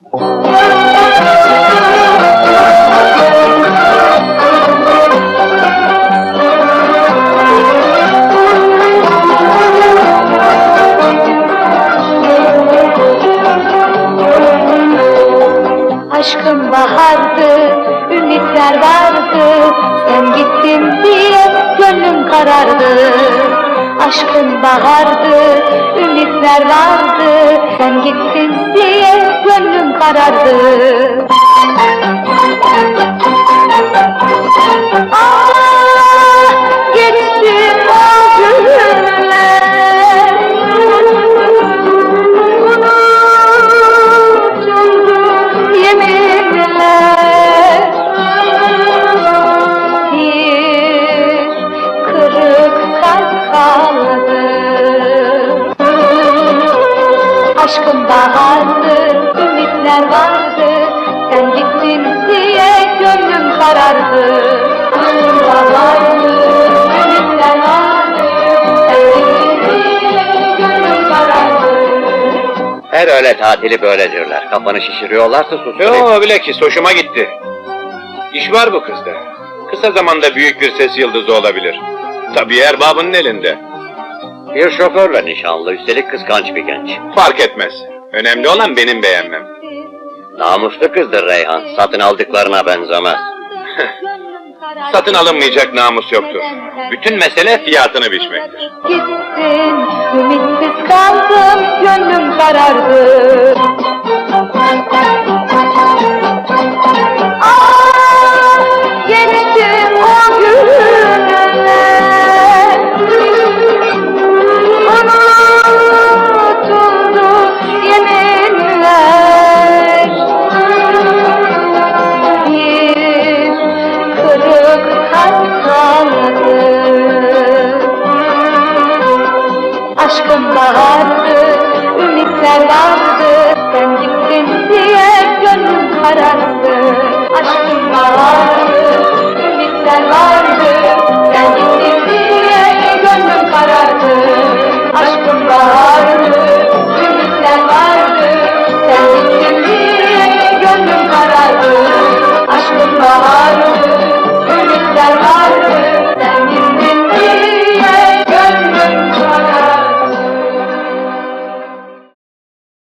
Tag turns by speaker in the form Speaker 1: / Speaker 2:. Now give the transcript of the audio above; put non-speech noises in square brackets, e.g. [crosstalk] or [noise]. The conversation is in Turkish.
Speaker 1: Aşkım bahardı, ümitler vardı. Sen gittin diye gönlüm karardı. Aşkım bahardı, ümitler vardı Sen gittin diye gönlüm karardı. Ah, Aşkım bahardı, ümitler vardı Sen gittin diye gönlüm karardı Aşkım bahardı, ümitler vardı Sen gittin diye gönlüm karardı
Speaker 2: Her öğle tatili böyledirler. Kafanı şişiriyorlarsa sus.
Speaker 3: Yo bilakis hoşuma gitti. İş var bu kızda. Kısa zamanda büyük bir ses yıldızı olabilir. Tabii erbabının elinde.
Speaker 2: Bir şoförle nişanlı, üstelik kıskanç bir genç.
Speaker 3: Fark etmez. Önemli olan benim beğenmem.
Speaker 2: Namuslu kızdır Reyhan, satın aldıklarına benzemez. [laughs]
Speaker 3: Satın alınmayacak namus yoktur. Bütün mesele fiyatını biçmektir.
Speaker 1: Gittin, ümitsiz kaldım, gönlüm karardı. Merhaba.